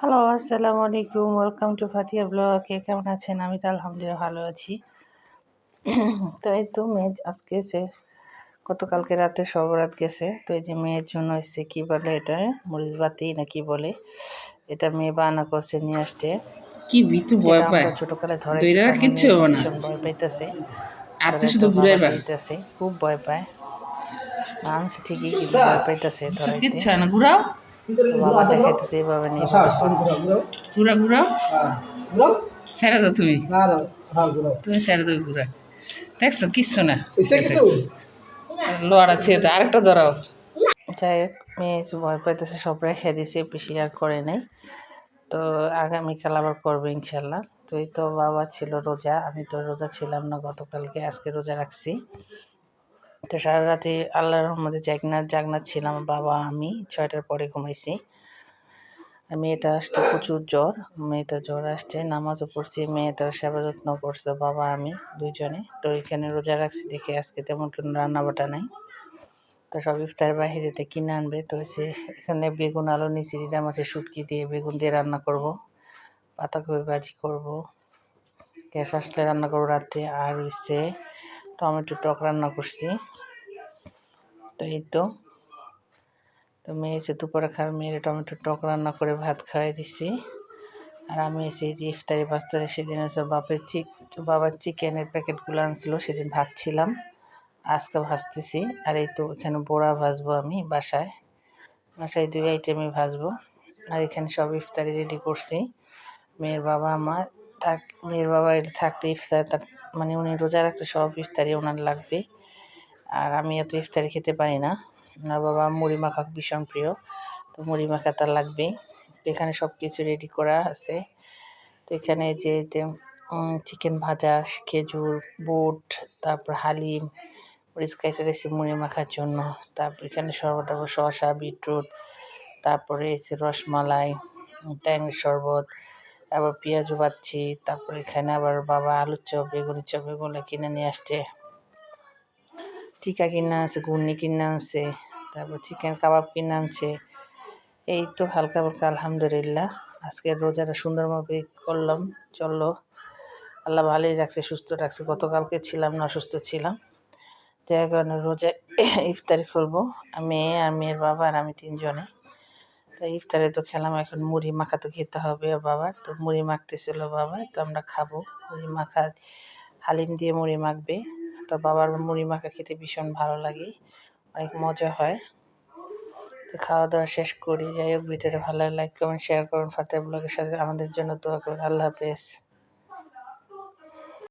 Hello আসসালামু আলাইকুম। Welcome to Fatiya blog কে কেমন আছেন? আমি তো আলহামদুলিল্লাহ ভালো আছি। তো এই তো মেয়ে আজকে সে গতকালকে রাতে সবরাত গেছে তো এই যে মেয়ের জন্য এসছে কী বলে এটা? মরিচ বাতি না কি বলে? এটা মেয়ে বানা করছে নিয়ে আসতে কি বিতু ভয় পায়। ছোটকালে ধরে কিচ্ছু হবে না। ভয় পাইতেছে। আপনি শুধু ঘুরে পাইতেছে খুব ভয় পায়। আনছে ঠিকই কিন্তু ভয় পাইতেছে ধরে কিচ্ছু না ঘুরাও। বাবা দেখাইতেছে এইভাবে নিয়ে ঘুরা ঘুরাও ছেড়ে দাও তুমি। তুমি ছেড়ে দাও ঘুরা দেখছ কিচ্ছু না। লোয়ার আছে তো আরেকটা ধরাও। যাই হোক মেয়ে ভয় পাইতেছে সব রেখে দিছে বেশি আর করে নাই। তো আগামীকাল আবার করবে ইনশাল্লাহ। তুই তো বাবা ছিল রোজা আমি তো রোজা ছিলাম না গতকালকে আজকে রোজা রাখছি। তো সারা রাতে আল্লাহর রহমতে জাগনা জাগনা ছিলাম, বাবা, আমি। ছয়টার পরে ঘুমাইছি। মেয়েটা আসছে প্রচুর জ্বর। মেয়েটা জ্বর আসছে, নামাজও পড়ছি মেয়েটার সেবা যত্ন করছে, বাবা, আমি দুইজনে। তো এখানে রোজা রাখছি দেখে আজকে তেমন কোনো রান্না বাটা নাই। তো সব ইফতার বাহিরেতে কিনে আনবে। তো সে এখানে বেগুন, আলু নিচি ডিডা মাছের শুটকি দিয়ে বেগুন দিয়ে রান্না করব। পাতাকপি ভাজি করব। গ্যাস আসলে রান্না করব রাত্রে। আর হচ্ছে টমেটো টক রান্না করছি। তো এই তো তো মেয়ে এসে দুপুরে খাওয়ার মেয়ের টমেটো টক রান্না করে ভাত খাওয়াই দিছি। আর আমি এসে যে ইফতারি বাস্তারে সেদিন হচ্ছে বাপের চিক, বাবার চিকেনের প্যাকেটগুলো আনছিল, সেদিন ভাজছিলাম। আজকে ভাজতেছি। আর এই তো এখানে বড়া ভাজবো আমি বাসায়। বাসায় দুই আইটেমই ভাজবো। আর এখানে সব ইফতারি রেডি করছি। মেয়ের বাবা আমার থাক, মেয়ের বাবা এটা থাকতে ইফতার তার মানে উনি রোজা রাখলে সব ইফতারি ওনার লাগবে। আর আমি এত ইফতারি খেতে পারি না। আর বাবা মুড়ি মাখা ভীষণ প্রিয়, তো মুড়ি মাখা তার লাগবেই। এখানে সব কিছু রেডি করা আছে। তো এখানে যে চিকেন ভাজা, খেজুর, বুট, তারপর হালিম মরিচ কেটে রেখেছি মুড়ি মাখার জন্য। তারপর এখানে শরবত, শসা, বিটরুট, তারপরে এসে রসমালাই ট্যাংয়ের শরবত আবার পেঁয়াজও পাচ্ছি তারপর এখানে আবার বাবা আলুর চপ বেগুনি চপ এগুলো কিনে নিয়ে আসছে। টিকা কিনে আনছে, ঘুগনি কিনে আনছে, তারপর চিকেন কাবাব কিনে আনছে। এই তো হালকা হালকা আলহামদুলিল্লাহ। আজকে রোজাটা সুন্দরভাবে করলাম চলল আল্লাহ ভালোই রাখছে, সুস্থ রাখছে। গতকালকে ছিলাম না, অসুস্থ ছিলাম। যার কারণে রোজা ইফতারি করব মেয়ে আর মেয়ের বাবা আর আমি তিনজনে। তো ইফতারে তো খেলাম, এখন মুড়ি মাখা তো খেতে হবে বাবার। তো মুড়ি মাখতেছিল বাবা, তো আমরা খাব। মুড়ি মাখা, হালিম দিয়ে মুড়ি মাখবে। তো বাবার মুড়ি মাখা খেতে ভীষণ ভালো লাগে, অনেক মজা হয়। তো খাওয়া দাওয়া শেষ করি, যাই হোক, ভিডিওটা ভালো লাইক কমেন্ট শেয়ার করুন। ফাতে ব্লগের সাথে আমাদের জন্য দোয়া করুন। আল্লাহ হাফেজ।